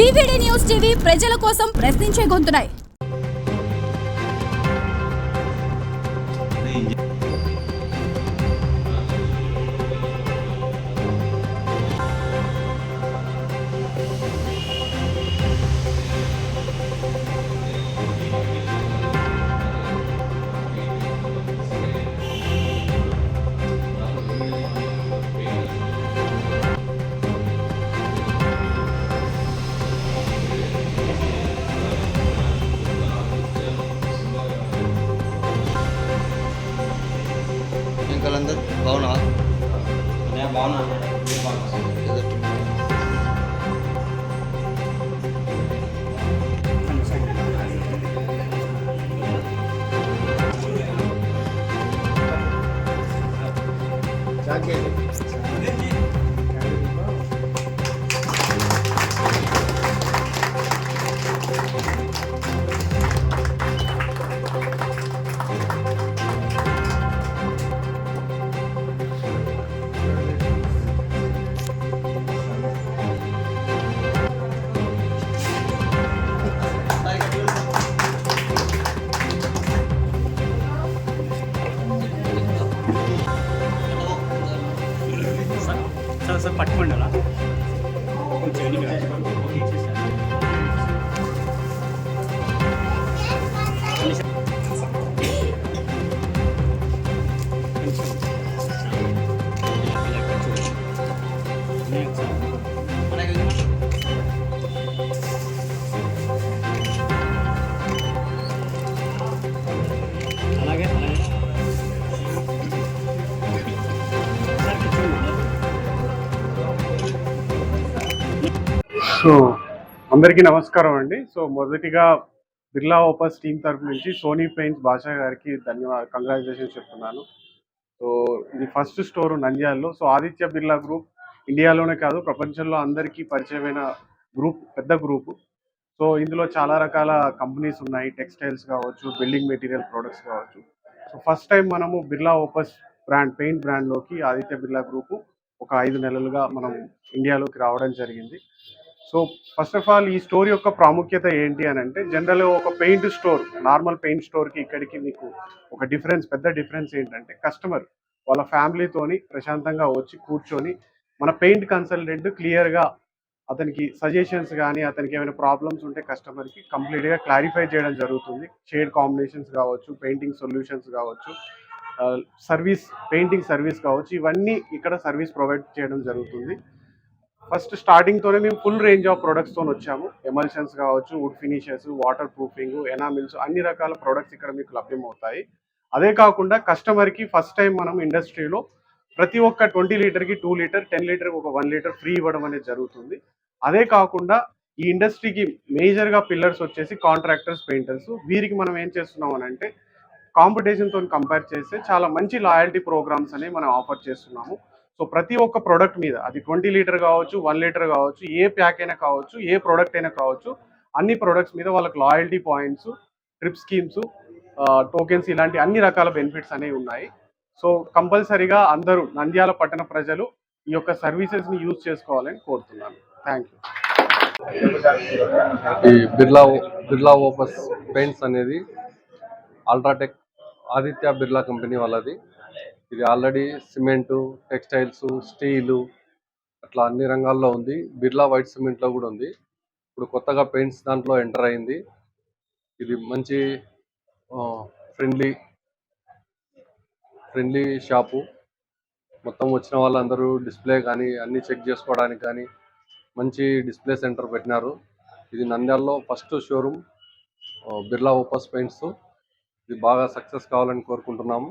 VVD news TV ప్రజల కోసం ప్రశ్నించే గొంతున్నాయి. అందరు బాగున్నావా నేను బాగున్నాను మీరు బాగున్నారా? तसं पाठवून సో అందరికీ నమస్కారం అండి. సో మొదటిగా బిర్లా ఓపస్ టీం తరఫు నుంచి సోనీ పెయింట్స్ భాషా గారికి ధన్యవాద కంగ్రాచులేషన్స్ చెప్తున్నాను. సో ఇది ఫస్ట్ స్టోర్ నంద్యాలలో. సో ఆదిత్య బిర్లా గ్రూప్ ఇండియాలోనే కాదు ప్రపంచంలో అందరికీ పరిచయమైన గ్రూప్ పెద్ద గ్రూప్. సో ఇందులో చాలా రకాల కంపెనీస్ ఉన్నాయి. టెక్స్టైల్స్ కావచ్చు బిల్డింగ్ మెటీరియల్ ప్రొడక్ట్స్ కావచ్చు. సో ఫస్ట్ టైం మనము బిర్లా ఓపస్ బ్రాండ్ పెయింట్ బ్రాండ్లోకి ఆదిత్య బిర్లా గ్రూప్ ఒక ఐదు నెలలుగా మనం ఇండియాలోకి రావడం జరిగింది. సో ఫస్ట్ ఆఫ్ ఆల్ ఈ స్టోర్ యొక్క ప్రాముఖ్యత ఏంటి అని అంటే జనరల్గా ఒక పెయింట్ స్టోర్ నార్మల్ పెయింట్ స్టోర్కి ఇక్కడికి మీకు ఒక డిఫరెన్స్ పెద్ద డిఫరెన్స్ ఏంటంటే కస్టమర్ వాళ్ళ ఫ్యామిలీతోని ప్రశాంతంగా వచ్చి కూర్చొని మన పెయింట్ కన్సల్టెంట్ క్లియర్గా అతనికి సజెషన్స్ కానీ అతనికి ఏమైనా ప్రాబ్లమ్స్ ఉంటే కస్టమర్కి కంప్లీట్గా క్లారిఫై చేయడం జరుగుతుంది. షేడ్ కాంబినేషన్స్ కావచ్చు పెయింటింగ్ సొల్యూషన్స్ కావచ్చు సర్వీస్ పెయింటింగ్ సర్వీస్ కావచ్చు ఇవన్నీ ఇక్కడ సర్వీస్ ప్రొవైడ్ చేయడం జరుగుతుంది. ఫస్ట్ స్టార్టింగ్ తోనే మేము ఫుల్ రేంజ్ ఆఫ్ ప్రొడక్ట్స్తో వచ్చాము. ఎమల్షన్స్ కావచ్చు wood finishes water proofing enamels అన్ని రకాల ప్రొడక్ట్స్ ఇక్కడ మీకు లభ్యమవుతాయి. అదే కాకుండా కస్టమర్కి ఫస్ట్ టైం మనం ఇండస్ట్రీలో ప్రతి ఒక్క ట్వంటీ లీటర్కి టూ లీటర్ టెన్ లీటర్కి ఒక వన్ లీటర్ ఫ్రీ ఇవ్వడం అనేది జరుగుతుంది. అదే కాకుండా ఈ ఇండస్ట్రీకి మేజర్గా పిల్లర్స్ వచ్చేసి కాంట్రాక్టర్స్ పెయింటర్స్. వీరికి మనం ఏం చేస్తున్నాం అని అంటే కాంపిటీషన్తో కంపేర్ చేస్తే చాలా మంచి లాయల్టీ ప్రోగ్రామ్స్ అనేవి మనం ఆఫర్ చేస్తున్నాము. సో ప్రతి ఒక్క ప్రోడక్ట్ మీద అది ట్వంటీ లీటర్ కావచ్చు వన్ లీటర్ కావచ్చు ఏ ప్యాక్ అయినా కావచ్చు ఏ ప్రోడక్ట్ అయినా కావచ్చు అన్ని ప్రోడక్ట్స్ మీద వాళ్ళకి loyalty points trip schemes tokens ఇలాంటి అన్ని రకాల బెనిఫిట్స్ అనేవి ఉన్నాయి. సో కంపల్సరీగా అందరూ నంద్యాల పట్టణ ప్రజలు ఈ యొక్క సర్వీసెస్ని యూజ్ చేసుకోవాలని కోరుతున్నాను. థ్యాంక్ యూ ఈ బిర్లా బిర్లా ఓపస్ పెయింట్స్ అనేది అల్ట్రాటెక్ ఆదిత్య బిర్లా కంపెనీ వాళ్ళది. ఇది ఆల్రెడీ సిమెంటు టెక్స్టైల్స్ స్టీలు అట్లా అన్ని రంగాల్లో ఉంది. బిర్లా వైట్ సిమెంట్లో కూడా ఉంది. ఇప్పుడు కొత్తగా పెయింట్స్ దాంట్లో ఎంటర్ అయింది. ఇది మంచి ఫ్రెండ్లీ ఫ్రెండ్లీ షాపు. మొత్తం వచ్చిన వాళ్ళందరూ డిస్ప్లే కానీ అన్ని చెక్ చేసుకోవడానికి కానీ మంచి డిస్ప్లే సెంటర్ పెట్టినారు. ఇది నంద్యాలలో first showroom Birla Opus paints. ఇది బాగా సక్సెస్ కావాలని కోరుకుంటున్నాము.